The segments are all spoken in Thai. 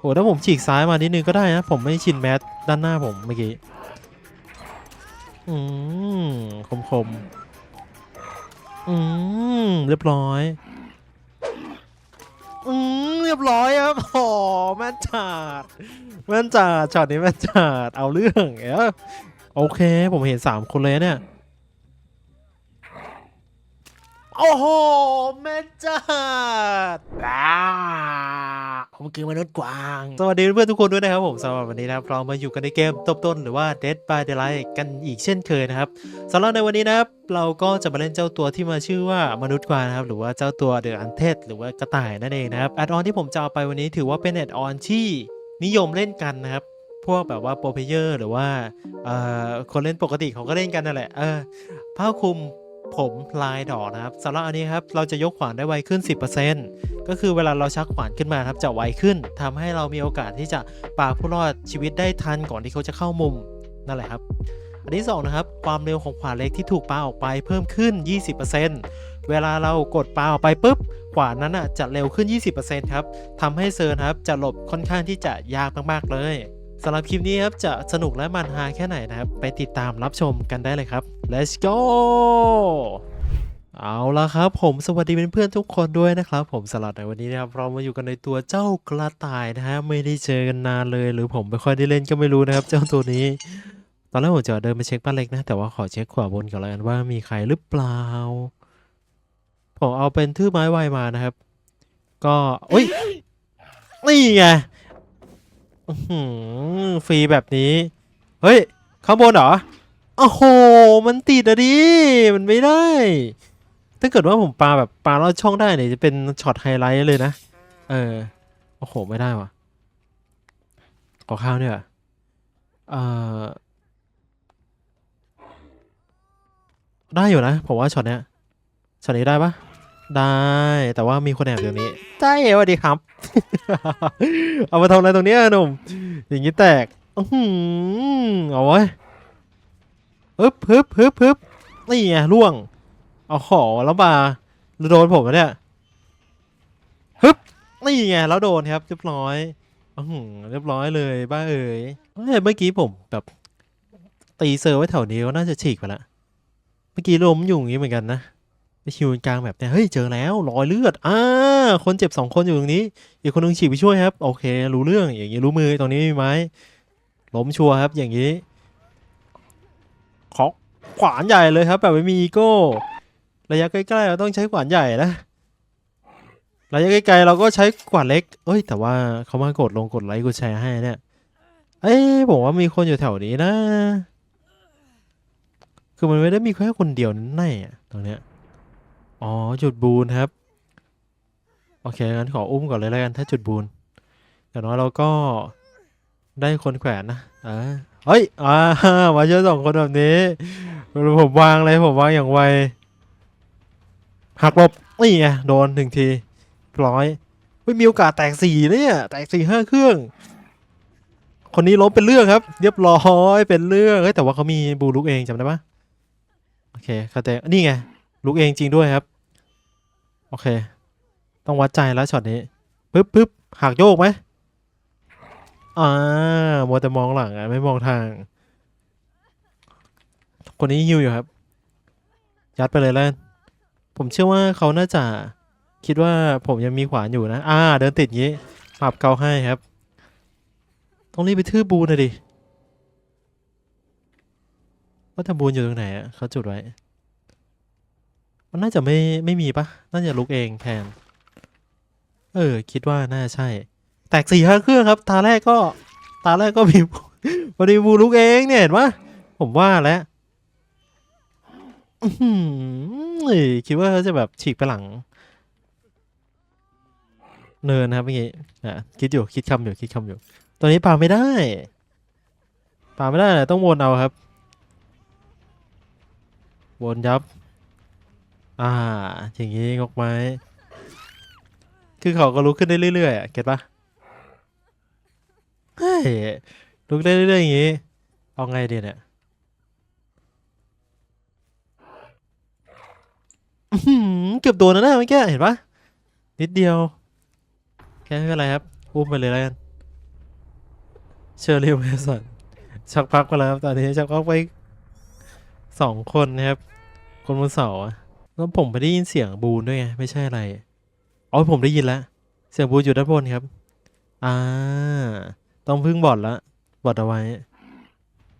โอ้ถ้าผมฉีกซ้ายมานิดนึงก็ได้นะ ผมไม่ชินแมสด้านหน้าผมเมื่อกี้ อืมคมคมอืมเรียบร้อย อืมเรียบร้อยครับโอ้แม่นจัดแม่นจัดช็อตนี้แม่นจัดเอาเรื่องเอ้ยโอเค ผมเห็นสามคนเลยเนี่ย โอ้โหแม่จัดอ่าผมคือมนุษย์กวาง สวัสดีเพื่อนๆทุกคนด้วยนะครับผมสำหรับวันนี้นะครับเรามาอยู่กันในเกมตบต้นหรือว่า Dead by Daylight กันอีกเช่นเคยนะครับสำหรับในวันนี้นะครับเราก็จะมาเล่นเจ้าตัวที่มาชื่อว่ามนุษย์กวางนะครับหรือว่าเจ้าตัวเดอะอันเทสหรือว่ากระต่ายนั่นเองนะครับแอดออนที่ผมจะเอาไปวันนี้ถือว่าเป็นแอดออนที่นิยมเล่นกันนะครับพวกแบบว่าโปรเพเยอร์หรือว่าเอ่อคนเล่นปกติเขาก็เล่นกันนั่นแหละเออผ้าคลุม ผมลายดอกนะครับสำหรับอันนี้ครับเราจะยกขวานได้ไวขึ้น 10%ก็คือเวลาเราชักขวานขึ้นมาครับจะไวขึ้นทำให้เรามีโอกาสที่จะปาผู้รอดชีวิตได้ทันก่อนที่เขาจะเข้ามุมนั่นแหละครับอันที่สองนะครับความเร็วของขวานเล็กที่ถูกปาออกไปเพิ่มขึ้น 20%เวลาเรากดปาออกไปปุ๊บขวานนั้นอะจะเร็วขึ้น 20%ครับทำให้เซิร์นครับจะหลบค่อนข้างที่จะยากมากๆเลย สำหรับคลิปนี้ครับจะสนุกและมันฮาแค่ไหนนะครับ ไปติดตามรับชมกันได้เลยครับ let's go เอาละครับผมสวัสดีเพื่อนๆทุกคนด้วยนะครับ ผมสลัดในวันนี้นะครับเรามาอยู่กันในตัวเจ้ากระต่ายนะฮะไม่ได้เจอกันนานเลย หรือผมไม่ค่อยได้เล่นก็ไม่รู้นะครับ เจ้าตัวนี้ ตอนแรกผมจะเดินไปเช็คบ้านเล็กนะ แต่ว่าขอเช็คขวาบนก่อนแล้วกันว่ามีใครหรือเปล่า ผมเอาเป็นทื่อไม้ไวมานะครับ ก็อุ้ยนี่ไง ฟรีแบบนี้ เฮ้ย ข้างบนเหรอ โอ้โห มันติดอะดิ มันไม่ได้ ถ้าเกิดว่าผมปลาแบบปลาลอดช่องได้เนี่ยจะเป็นช็อตไฮไลท์เลยนะ เออ โอ้โห ไม่ได้วะขอข้าวเนี่ยเออได้อยู่นะ ผมว่าช็อตเนี้ยช็อตนี้ได้ปะ ได้ แต่ว่ามีคนแอบอยู่นี้ใช่สวัสดีครับ เอามาทำอะไรตรงเนี้ยหนุ่ม อย่างนี้แตกอื้อหือเอาไว้ฮึบฮึบฮึบฮึบนี่ไงล่วง เอาขอแล้วมาโดนผมเนี่ยฮึบนี่ไงแล้วโดนครับเรียบร้อยอื้อหือเรียบร้อยเลยบ้าเอ๋ยเฮ้ยเมื่อกี้ผมแบบตีเซอร์ไว้แถวนี้ก็น่าจะฉีกไปละ เมื่อกี้ล้มอยู่อย่างนี้เหมือนกันนะ ไปคิวกลางแบบเนี้ยเฮ้ยเจอแล้วรอยเลือดอ่าคนเจ็บสองคนอยู่ตรงนี้ อีกคนนึงฉีกไปช่วยครับ โอเค รู้เรื่องอย่างนี้รู้มือตรงนี้มีไหมล้มชัวร์ครับอย่างนี้ขอขวานใหญ่เลยครับ แบบไม่มีอีโก้ระยะใกล้ๆเราต้องใช้ขวานใหญ่นะระยะไกลๆเราก็ใช้ขวานเล็ก เอ้ย แต่ว่าเขามากดลงกดไลค์กดแชร์ให้เนี่ย เอ้ยผมว่ามีคนอยู่แถวนี้นะ คือมันไม่ได้มีแค่คนเดียวนั่นแน่ตรงเนี้ย อ๋อ จุดบูนครับ โอเค งั้นขออุ้มก่อนเลยแล้วกันถ้าจุดบูนอย่างน้อยเราก็ได้คนแขวนนะอ่าเฮ้ยอ่ามาเจอสองคนแบบนี้ ผมวางเลยผมวางอย่างไวหักลบนี่ไงโดนหนึ่งทีร้อยไม่มีโอกาสแตกสี่เนี่ยแตกสี่ห้าเครื่อง คนนี้ล้มเป็นเรื่องครับ เรียบร้อยเป็นเรื่องเฮ้ยแต่ว่าเขามีบูลุกเองจำได้ปะโอเคเข้าใจนี่ไง ลุกเองจริงด้วยครับ โอเค ต้องวัดใจแล้วช็อตนี้ปึ๊บปึ๊บหักโยกไหมอ่ามัวแต่มองหลังอะไม่มองทาง คนนี้ฮิวอยู่ครับ ยัดไปเลยแล้วผมเชื่อว่าเขาน่าจะคิดว่าผมยังมีขวานอยู่นะ อ่า เดินติดงี้ปรับเกาให้ครับ ต้องรีบไปทื่อบูนะดิว่าแต่บูนอยู่ตรงไหนอะเขาจุดไว้ มันน่าจะไม่ไม่มีปะน่าจะลุกเองแทน เออ คิดว่าน่าใช่ แตกสี่ห้าเครื่องครับ ตาแรกก็ ตาแรกก็มีพอดีบูลุกเองเนี่ยเห็นปะผมว่าแล้วอื้อหือเอ้ยคิดว่าเขาจะแบบฉีกไปหลัง เนินนะครับเมื่อกี้อะคิดอยู่คิดคำอยู่คิดคำอยู่ ตัวนี้ปาไม่ได้ปาไม่ได้ต้องวนเอาครับวนยับ อ่า อย่างนี้งกไม้ คือเขาก็ลุกขึ้นได้เรื่อยๆอะเก็ตปะเฮ้ยลุกได้เรื่อยๆอย่างนี้ เอาไงดีเนี่ยอื้อหือเกือบโดนแล้วนะเมื่อกี้เห็นปะนิดเดียว แค่ไม่เป็นไรครับ อุ้มไปเลยแล้วกัน เชอร์รี่เวสันชักพักไปแล้วครับตอนนี้ชักพักไปสองคนนะครับ คนบนเสาอะ แล้วผมไปได้ยินเสียงบูนด้วยไงไม่ใช่อะไรอ๋อผมได้ยินแล้วเสียงบูนอยู่ด้านบนครับ อ่า ต้องพึ่งบอดละบอดเอาไว้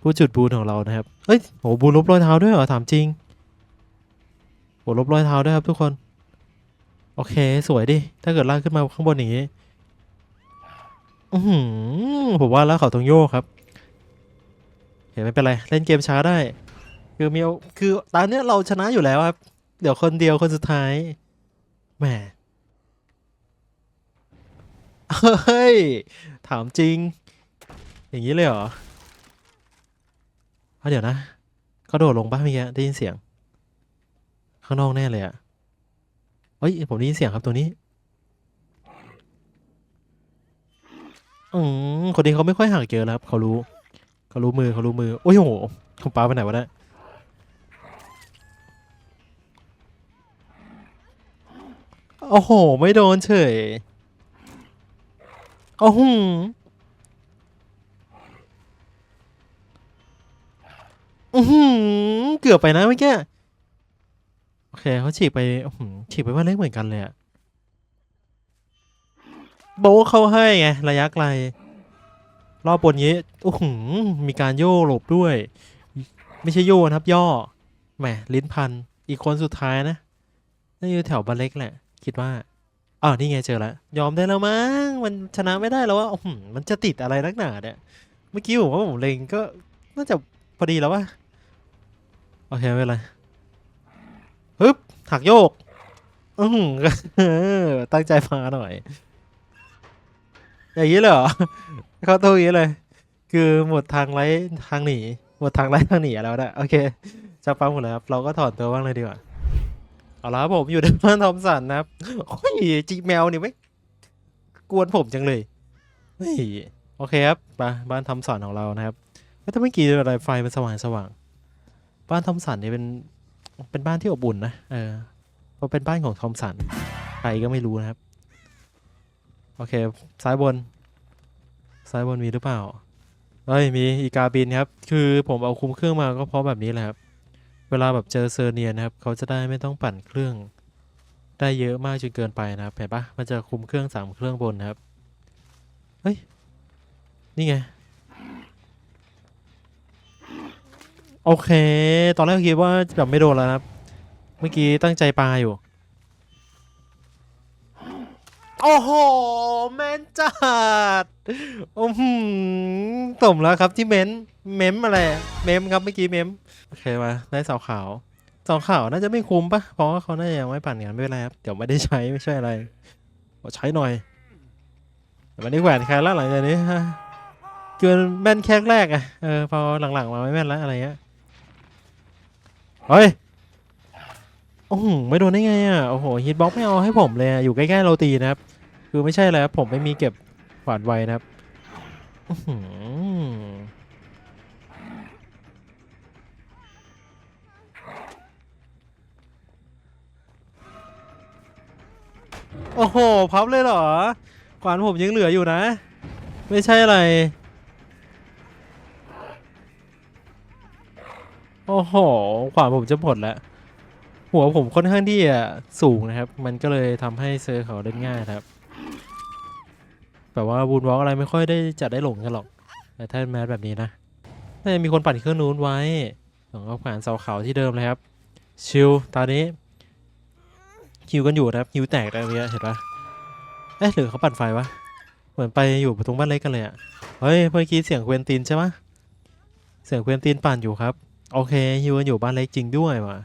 ผู้จุดบูนของเรานะครับเฮ้ยโหบูนลบรอยเท้าด้วยเหรอถามจริงโหลบรอยเท้าด้วยครับทุกคน โอเคสวยดิ ถ้าเกิดลากขึ้นมาข้างบนอย่างนี้อือหือผมว่าแล้วเขาต้องโยกครับ เห็นไม่เป็นไร เล่นเกมช้าได้ คือมีเอคือตอนเนี้ยเราชนะอยู่แล้วครับ เดี๋ยวคนเดียวคนสุดท้ายแหมเฮ้ย ถามจริง อย่างนี้เลยเหรอเอาเดี๋ยวนะเขาโดดลงป่ะเมื่อกี้ได้ยินเสียง ข้างนอกแน่เลยอะเฮ้ย ผมได้ยินเสียงครับตัวนี้ อืมคนนี้เขาไม่ค่อยห่างเจอแล้วครับ เขารู้ เขารู้มือเขารู้มือ โอ้ยโหผมปาไปไหนวะเนี่ย โอ้โห ไม่โดนเฉยโอ้โหอือหือเกือบไปนะเมื่อกี้โอเคเขาฉีกไปฉีกไปว่าเล็กเหมือนกันเลยอะโบเข้าให้ไง ระยะไกล รอบบนนี้โอ้โหมีการโย่หลบด้วย ไม่ใช่โย่นะครับย่อแหมลิ้นพัน อีกคนสุดท้ายนะน่าอยู่แถวบันเล็กแหละ คิดว่าอ้าวนี่ไงเจอแล้วยอมได้แล้วมั้งมันชนะไม่ได้แล้วว่ามันจะติดอะไรนักหนาเนี่ยเมื่อกี้ผมว่าผมเล็งก็น่าจะพอดีแล้ววะโอเคไม่เป็นไรฮึบหักโยกอือหือตั้งใจมาหน่อยอย่างนี้เลยเหรอเขาตัวอย่างนี้เลย คือหมดทางไร้ทางหนีหมดทางไร้ทางหนีแล้วนะโอเคจะฟังหมดแล้วครับเราก็ถอนตัวบ้างเลยดีกว่า เอาละผมอยู่ในบ้านทอมสันนะครับโอ้ยจิกแมวนี่ไม่กวนผมจังเลยเฮ้ยโอเคครับมาบ้านทอมสันของเรานะครับก็ถ้าเมื่อกี้อะไรไฟมันสว่างสว่างบ้านทอมสันเนี่ยเป็นเป็นบ้านที่อบอุ่นนะเออเพราะเป็นบ้านของทอมสันใครก็ไม่รู้นะครับ โอเคซ้ายบน ซ้ายบนมีหรือเปล่าเฮ้ยมีอีกาบินครับ คือผมเอาคุมเครื่องมาก็เพราะแบบนี้แหละครับ เวลาแบบเจอเซอร์เนียนะครับ เขาจะได้ไม่ต้องปั่นเครื่อง ได้เยอะมากจนเกินไปนะครับเห็นปะมันจะคุมเครื่องสามเครื่องบนนะครับ เฮ้ย นี่ไง โอเค ตอนแรกคิดว่าแบบไม่โดนแล้วครับ เมื่อกี้ตั้งใจปาอยู่ โอ้โห แมนจัดอือหือสมแล้วครับที่เม้นเมมอะไร เมมครับเมื่อกี้เมม โอเคมาได้เสาขาวเสาขาวน่าจะไม่คุ้มปะเพราะว่าเขาน่าจะยังไม่ปั่นกันไม่เป็นไรครับ เดี๋ยวไม่ได้ใช้ไม่ใช่อะไรขอใช้หน่อยวันนี้แหวนใครละหลังจากนี้ฮะเกินแม่นแค่แรกอะเออพอหลังๆมาไม่แม่นแล้วอะไรเงี้ยเฮ้ย โอ้โหไม่โดนได้ไงอะโอ้โหฮิตบ็อกไม่เอาให้ผมเลยอะอยู่ใกล้ๆเราตีนะครับ คือไม่ใช่แล้วผมไม่มีเก็บขวานไวนะครับโอ้โหพับเลยเหรอขวานผมยังเหลืออยู่นะ ไม่ใช่อะไร โอ้โห ขวานผมจะหมดแล้ว หัวผมค่อนข้างที่จะสูงนะครับ มันก็เลยทำให้เซอร์เขาเล่นง่ายครับ แบบว่าบูนวอล์กอะไรไม่ค่อยได้จัดได้หลงกันหรอกแต่ถ้าแมสแบบนี้นะน่าจะมีคนปั่นเครื่องนู้นไว้สองเอาผ่านเสาเขาที่เดิมเลยครับ ชิลตอนนี้คิวกันอยู่นะครับคิวแตกอะไรเงี้ยเห็นปะเอ๊ะหรือเขาปั่นไฟวะ เหมือนไปอยู่ตรงบ้านเล็กกันเลยอะเฮ้ยเมื่อกี้เสียงเควนตินใช่ปะเสียงเควนตินปั่นอยู่ครับ โอเคฮิวกันอยู่บ้านเล็กจริงด้วยว่ะ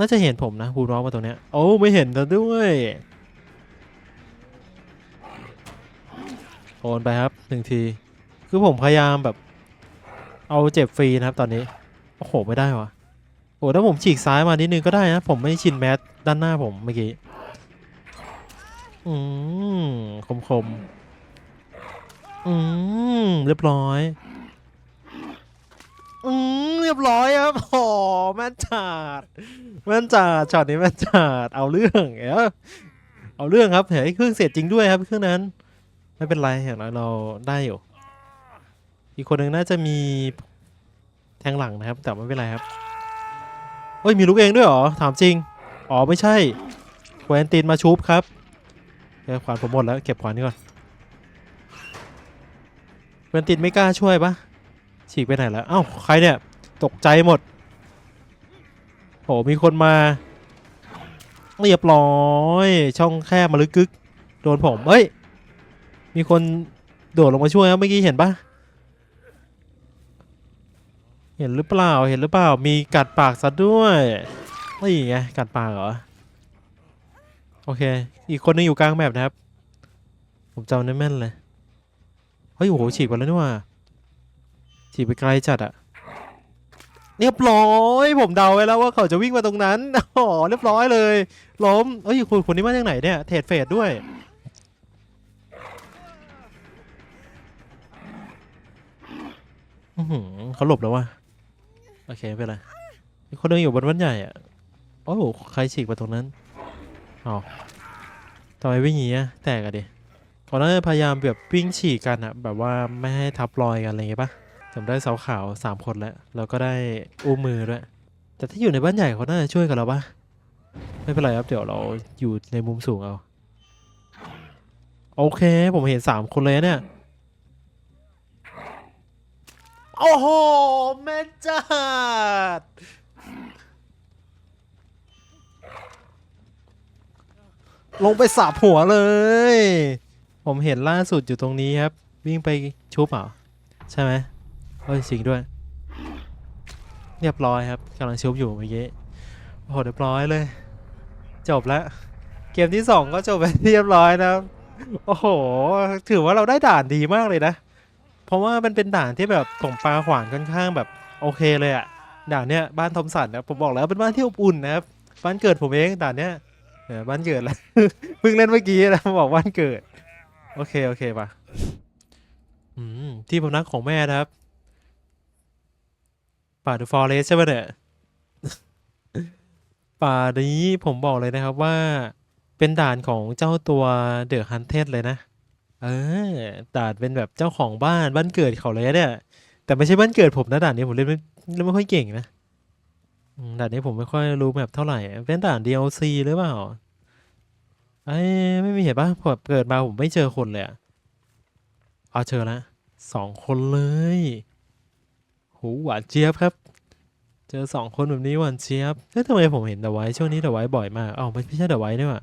น่าจะเห็นผมนะบูนวอล์กมาตรงเนี้ยโอ้ไม่เห็นแล้วด้วยโอนไปครับหนึ่งที คือผมพยายามแบบ เอาเจ็บฟรีนะครับตอนนี้ โอ้โห ไม่ได้วะโอ้ถ้าผมฉีกซ้ายมานิดนึงก็ได้นะ ผมไม่ชินแมสด้านหน้าผมเมื่อกี้ อืมคมคมอืมเรียบร้อย อืมเรียบร้อยครับโอ้แม่นจัดแม่นจัดช็อตนี้แม่นจัดเอาเรื่องเอ้ยเอาเรื่องครับเฮ้ยเครื่องเสร็จจริงด้วยครับเครื่องนั้น ไม่เป็นไรอย่างน้อยเราได้อยู่ อีกคนหนึ่งน่าจะมีแทงหลังนะครับ แต่ไม่เป็นไรครับเฮ้ยมีลูกเองด้วยเหรอถามจริงอ๋อไม่ใช่แควนตินมาชุบครับเขวานผมหมดแล้วเก็บขวานนี้ก่อนแควนตินไม่กล้าช่วยปะ ฉีกไปไหนแล้วอ้าวใครเนี่ย ตกใจหมดโหมีคนมาเรียบร้อยช่องแคบมาลึกกึกโดนผมเฮ้ย มีคนโดดลงมาช่วยครับเมื่อกี้เห็นปะเห็นหรือเปล่าเห็นหรือเปล่ามีกัดปากซะด้วยนี่ไงกัดปากเหรอโอเค อีกคนนึงอยู่กลางแมปนะครับ ผมจำได้แม่นเลยเฮ้ยโอ้โหฉีกไปแล้วนี่ว่า ฉีกไปไกลจัดอะเรียบร้อยผมเดาไว้แล้วว่าเขาจะวิ่งมาตรงนั้นอ๋อเรียบร้อยเลย ล้มเอ้ยคนคนนี้มาจากไหนเนี่ยเทรดเฟดด้วยอืเขาหลบแล้ววะโอเคไม่เป็นไรคนนึงอยู่บนวันใหญ่อะโอ้โหใครฉีกมาตรงนั้นเอาทำไมวิ่งอย่างงี้อะแตกอะดิก่อนหน้าพยายามแบบวิ่งฉีกกันอะแบบว่าไม่ให้ทับรอยกันอะไรเงี้ยปะ ผมได้เสาขาวสามคนแล้วแล้วก็ได้อุ้มมือด้วยแต่ถ้าอยู่ในบ้านใหญ่เขาน่าจะช่วยกันเราปะไม่เป็นไรครับเดี๋ยวเราอยู่ในมุมสูงเอา โอเคผมเห็นสามคนเลยเนี่ย โอ้โหแม่จัดลงไปสับหัวเลย ผมเห็นล่าสุดอยู่ตรงนี้ครับ วิ่งไปชุบเหรอใช่ไหม ฮ้ยจริงด้วย เรียบร้อยครับกำลังชุบอยู่เมื่อกี้โอ้โหเรียบร้อยเลย จบแล้วเกมที่สองก็จบไปเรียบร้อยนะโอ้โห ถือว่าเราได้ด่านดีมากเลยนะ เพราะว่ามันเป็นด่านที่แบบผมปลาขวานค่อนข้างแบบโอเคเลยอะด่านเนี้ยบ้านทอมสันนะผมบอกแล้วเป็นบ้านที่อบอุ่นนะครับบ้านเกิดผมเองด่านเนี้ยเออบ้านเกิดแล้วเพิ่งเล่นเมื่อกี้นะบอกบ้านเกิด โอเคโอเคปะที่พำนักของแม่นะครับ ป่าดูฟอเรสใช่ปะเนี่ยป่านี้ผมบอกเลยนะครับว่าเป็นด่านของเจ้าตัวเดอะฮันเทสเลยนะ เออด่านเป็นแบบเจ้าของบ้านบ้านเกิดเขาเลยเนี่ยแต่ไม่ใช่บ้านเกิดผมนะด่านนี้ผมเล่นไม่เล่นไม่ค่อยเก่งนะอืมด่านนี้ผมไม่ค่อยรู้แบบเท่าไหร่เป็นด่าน DLC หรือเปล่าไอ้ยไม่มีเห็นปะพอเกิดมาผมไม่เจอคนเลยอะเอาเจอละสองคนเลยโหหวานเจี๊ยบครับ เจอสองคนแบบนี้หวานเจี๊ยบเฮ้ยทำไมผมเห็นเดอะไว้ช่วงนี้เดอะไว้บ่อยมากอ้าวไม่ใช่เดอะไว้นี่หว่า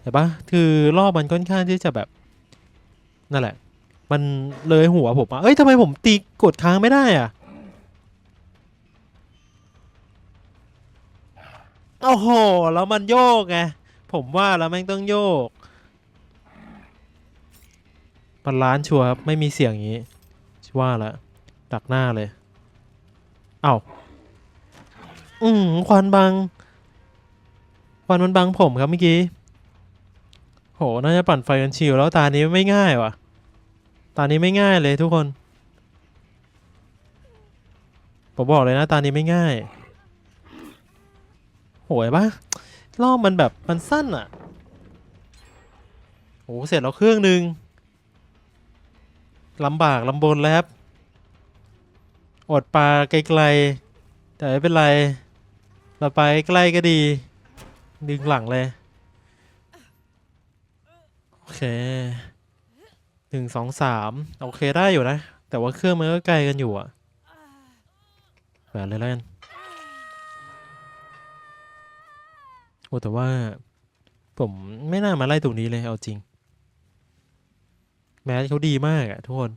เห็นปะคือรอบมันค่อนข้างที่จะแบบ นั่นแหละ มันเลยหัวผมอะเอ้ยทำไมผมตีกดค้างไม่ได้อะโอ้โห แล้วมันโยกไง ผมว่าแล้วแม่งต้องโยกมันล้านชัวร์ครับ ไม่มีเสียงอย่างนี้ชัว่าแล้ว ดักหน้าเลย เอ้าอืมควันบัง ควันมันบังผมครับเมื่อกี้ โห น่าจะปั่นไฟกันชิวแล้วตานี้ไม่ง่ายว่ะ ตานี้ไม่ง่ายเลยทุกคน ผมบอกเลยนะตานี้ไม่ง่าย โหยปะรอบมันแบบมันสั้นอะโหเสร็จแล้วเครื่องหนึ่งลำบากลำบนแล้วครับ อดปลาไกลๆ แต่ไม่เป็นไร เราไปใกล้ก็ดี ดึงหลังเลย โอเคหนึ่งสองสามโอเคได้อยู่นะ แต่ว่าเครื่องมันก็ไกลกันอยู่อะแบบเลยแล้วกันโอ้แต่ว่า ผมไม่น่ามาไล่ตรงนี้เลยเอาจริง แม้เขาดีมากอะทุกคน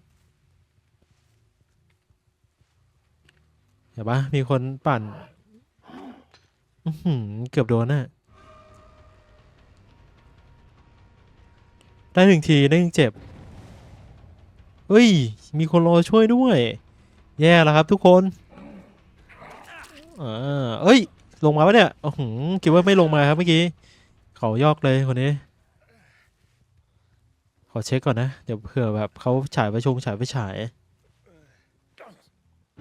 เห็นปะมีคนปั่นเกือบโดนน่ะ ได้หนึ่งที ได้หนึ่งเจ็บ เฮ้ย มีคนรอช่วยด้วย แย่แล้วครับทุกคนอ่าเอ้ย ลงมาปะเนี่ยโอ้โหคิดว่าไม่ลงมาครับเมื่อกี้ เขายอกเลยคนนี้ ขอเช็คก่อนนะ เดี๋ยวเผื่อแบบเขาฉายไปชงฉายไปฉาย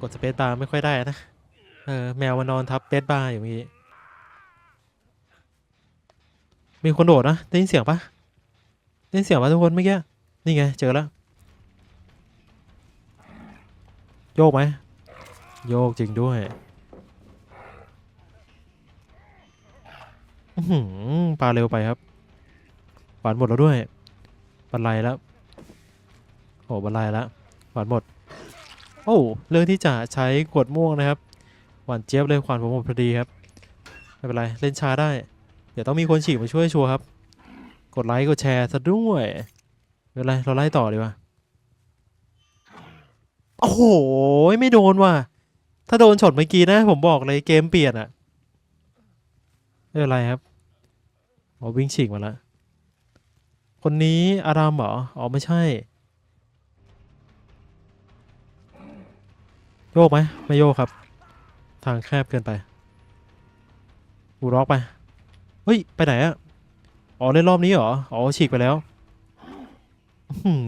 กดสเปซบาร์ไม่ค่อยได้นะ เออแมวมานอนทับสเปซบาร์อยู่เมื่อกี้มีคนโดดนะได้ยินเสียงปะได้ยินเสียงมาทุกคนเมื่อกี้นี่ไงเจอแล้วโยกไหมโยกจริงด้วยอื้อหือปลาเร็วไปครับหวานหมดแล้วด้วยบันไลแล้วโอ้บันไลแล้วหวานหมด โอ้เรื่องที่จะใช้ขวดม่วงนะครับ หวานเจี๊ยบเลยขวานผมหมดพอดีครับ ไม่เป็นไร เล่นช้าได้ เดี๋ยวต้องมีคนฉีกมาช่วยชัวร์ครับ กดไลค์กดแชร์ซะด้วยไม่เป็นไร เราไล่ต่อดีกว่า โอ้โห ไม่โดนว่ะ ถ้าโดนช็อตเมื่อกี้นะ ผมบอกเลยเกมเปลี่ยนอะไม่เป็นไรครับอ๋อวิ่งฉีกมาแล้วคนนี้อารามเหรอ อ๋อไม่ใช่ โยกไหมไม่โยกครับ ทางแคบเกินไปบูร็อกไป เฮ้ย ไปไหนอะอ๋อเล่นรอบนี้เหรอ อ๋อฉีกไปแล้ว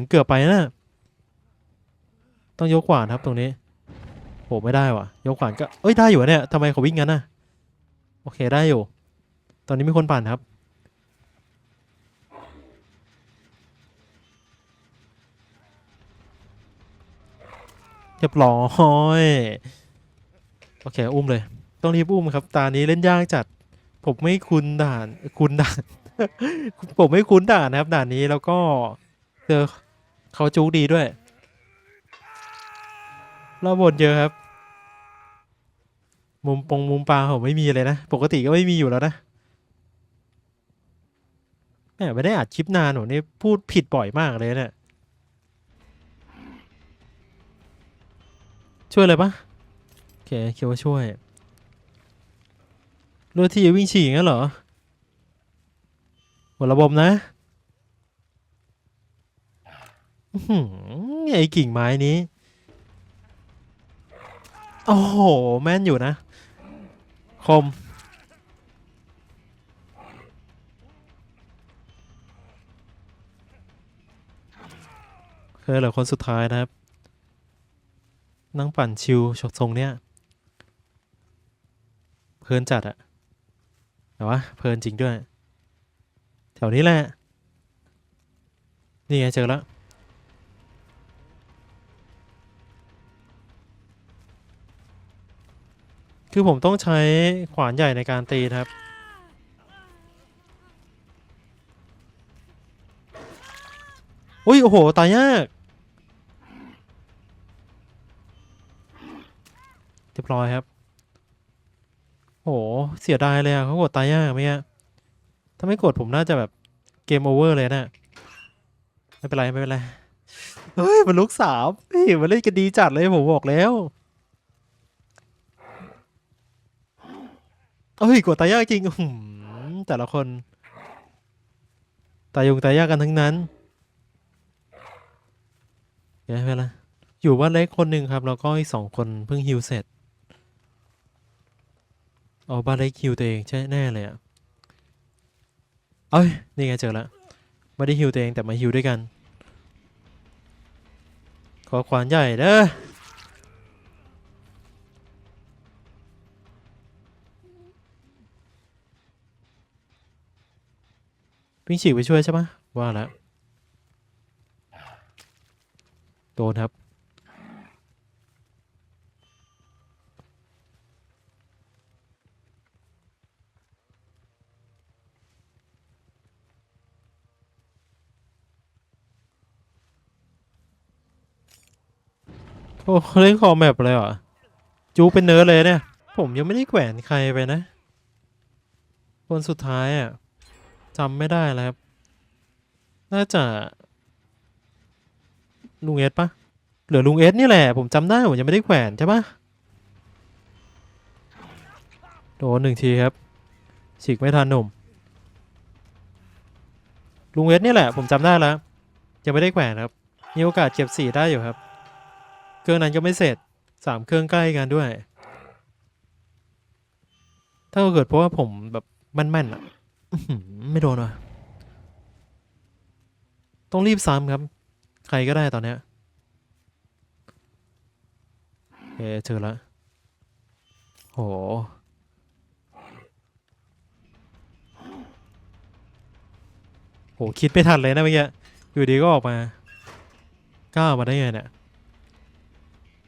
เกือบไปนะ ต้องยกขวานครับตรงนี้โหไม่ได้ว่ะ ยกขวานก็ เอ้ยได้อยู่เนี่ยทำไมเขาวิ่งงั้นน่ะ โอเคได้อยู่ ตอนนี้มีคนปั่นครับ รียบร้อยโอเคอุ้มเลย ต้องรีบอุ้มครับ ตานี้เล่นยากจัด ผมไม่คุ้นด่านคุ้นด่าน ผมไม่คุ้นด่านนะครับ ด่านนี้แล้วก็เจอเขาจูกดีด้วยรอบบนเยอะครับ มุมปงมุมปลาผมไม่มีเลยนะ ปกติก็ไม่มีอยู่แล้วนะแหมไม่ได้อัดคลิปนานหนูนี่พูดผิดบ่อยมากเลยเนี่ย ช่วยเลยปะโอเคคิดว่าช่วยเลือดที่จะวิ่งฉี่งั้นเหรอหมดระบบนะไอ้กิ่งไม้นี้ โอ้โห แม่นอยู่นะ คม เคยเหลือคนสุดท้ายนะครับ นั่งปั่นชิวชกทรงเนี้ยเพลินจัดอะแต่ว่าเพลินจริงด้วย แถวนี้แหละ นี่ไงเจอแล้วคือผมต้องใช้ขวานใหญ่ในการตีครับ อุ้ย โอ้โห ตายยาก เรียบร้อยครับโหเสียดายเลยอะเขากดตายยากไหมอะถ้าไม่กดผมน่าจะแบบเกมโอเวอร์เลยนะไม่เป็นไรไม่เป็นไรเฮ้ยมันลุกสามเฮ้ยมันเล่นกันดีจัดเลยผมบอกแล้วเอ้ยกดตายยากจริงอื้อหืแต่ละคนตายยงตายยากกันทั้งนั้นเดี๋ยวไม่เป็นไรอยู่บ้านเล็กคนหนึ่งครับ แล้วก็อีกสองคนเพิ่งฮิวเสร็จ เอบ้านเล็กฮิวตัวเองใช่แน่เลยอะ เอ้ย นี่ไงเจอล้วไม่ได้ฮิวตัวเองแต่มาฮิวด้วยกัน ขอขวานใหญ่เด้อวิ่งฉีกไปช่วยใช่ปะว่าแล้วโดนครับ โอ้เล่นคอแมปเลยเหรอจูเป็นเนิร์ดเลยเนี่ย ผมยังไม่ได้แขวนใครไปนะ คนสุดท้ายอะจำไม่ได้แล้วครับ น่าจะ ลุงเอสปะเหลือลุงเอสนี่แหละ ผมจำได้ผมยังไม่ได้แขวนใช่ปะโดนหนึ่งทีครับฉีกไม่ทันหนุ่ม ลุงเอสนี่แหละ ผมจำได้แล้วยังไม่ได้แขวนครับ มีโอกาสเก็บสี่ได้อยู่ครับ เครื่องนั้นก็ไม่เสร็จสามเครื่องใกล้กันด้วย ถ้าเกิดเพราะว่าผมแบบแม่นๆอะไม่โดนวะต้องรีบซ้ำครับ ใครก็ได้ตอนเนี้ยโอเคเจอแล้วโหโโห คิดไม่ทันเลยนะเมื่อกี้ อยู่ดีก็ออกมา ก้าวมาได้ไงเนี่ย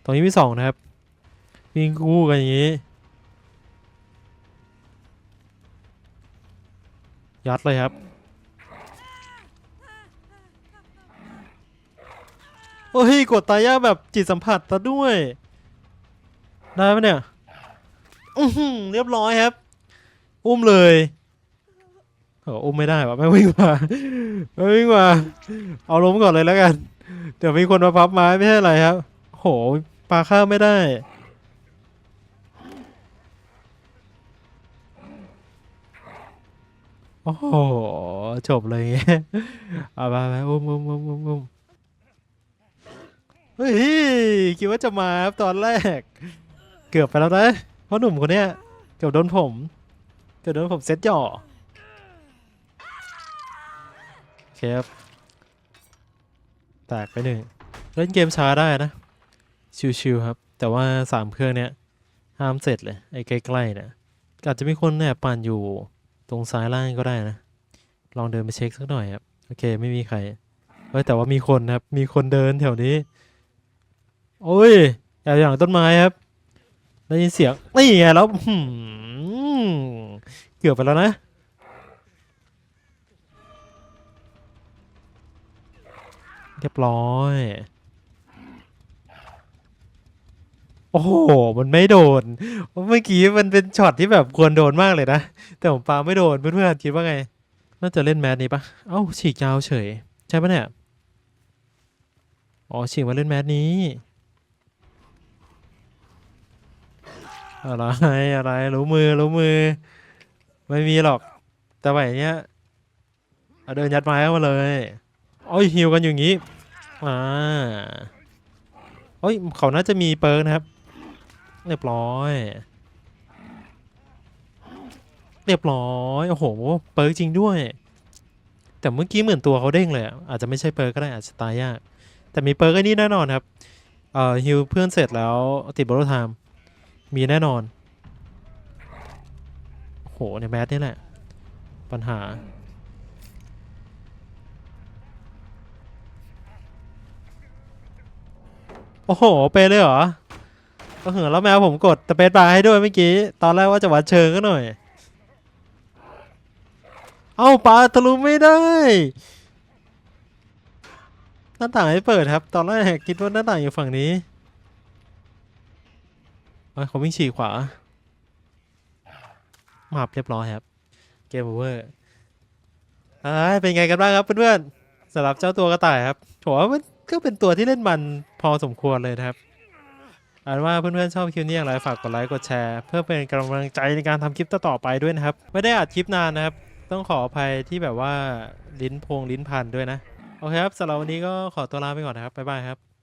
ตรงนี้มีสองนะครับวิ่งคู่กันอย่างนี้ ยัดเลยครับ โอ้ย กดตายยากแบบจิตสัมผัสซะด้วย ได้ปะเนี่ยอือหือเรียบร้อยครับ อุ้มเลยเอออุ้มไม่ได้วะไม่วิ่งมาไม่วิ่งมา เอาล้มก่อนเลยแล้วกัน เดี๋ยวมีคนมาพับไม้ไม่ใช่อะไรครับ โห ปลาข้าวไม่ได้ โอ้โห จบเลยเอาไปไปอุ้มอุ้มอุ้มอุ้มอุ้มเฮ้ย คิดว่าจะมาครับตอนแรก เกือบไปแล้วนะเพราะหนุ่มคนเนี้ย เกือบโดนผม เกือบโดนผมเซ็ตหย่อโอเคครับแตกไปหนึ่ง เล่นเกมช้าได้นะ ชิวๆครับ แต่ว่าสามเครื่องเนี้ยห้ามเสร็จเลยไอ้ใกล้ๆเนี่ยอาจจะมีคนแอบปั่นอยู่ตรงซ้ายล่างก็ได้นะ ลองเดินไปเช็คสักหน่อยครับ โอเคไม่มีใครเฮ้ยแต่ว่ามีคนครับ มีคนเดินแถวนี้ โอ้ยแอบอย่างต้นไม้ครับได้ยินเสียงนี่ไงแล้วเกือบไปแล้วนะเรียบร้อย โอ้โห มันไม่โดน เมื่อกี้มันเป็นช็อตที่แบบควรโดนมากเลยนะ แต่ผมปาไม่โดน เพื่อนๆคิดว่าไง น่าจะเล่นแมสนี้ปะเอ้า ฉีกยาวเฉย ใช่ปะเนี่ย อ๋อ ฉีกมาเล่นแมสนี้ อะไร อะไร รู้มือ รู้มือ ไม่มีหรอก แต่แบบเนี้ยเดินยัดไม้เข้ามาเลยโอ้ยฮิวกันอย่างงี้ อ่าโอ้ยเขาน่าจะมีเปิร์กนะครับ เรียบร้อย เรียบร้อย โอ้โห เปิร์กจริงด้วย แต่เมื่อกี้เหมือนตัวเขาเด้งเลยอาจจะไม่ใช่เปิร์กก็ได้อาจจะตายยาก แต่มีเปิร์กไอ้นี่แน่นอนครับ เอ่อฮิวเพื่อนเสร็จแล้วติดบอลไทม์มีแน่นอน โอ้โห ในแมสนี่แหละ ปัญหาโอ้โห เปเลยเหรอ ก็เหอแล้วแมวผมกดสเปซบาร์ให้ด้วยเมื่อกี้ ตอนแรกว่าจะวัดเชิงก็หน่อย เอ้าปลาทะลุไม่ได้ หน้าต่างให้เปิดครับ ตอนแรกคิดว่าหน้าต่างอยู่ฝั่งนี้เขาวิ่งฉีกขวามาบเรียบร้อยครับ เกมโอเวอร์อ้ยเป็นไงกันบ้างครับเพื่อนๆสำหรับเจ้าตัวกระต่ายครับผมว่ามันก็เป็นตัวที่เล่นมันพอสมควรเลยนะครับ อ่านว่าเพื่อนๆชอบคลิปนี้อย่างไรฝากกดไลค์กดแชร์เพื่อเป็นกำลังใจในการทำคลิปต่อๆไปด้วยนะครับ ไม่ได้อัดคลิปนานนะครับ ต้องขออภัยที่แบบว่าลิ้นพงลิ้นพันด้วยนะ โอเคครับสำหรับวันนี้ก็ขอตัวลาไปก่อนนะครับบ๊ายบายครับ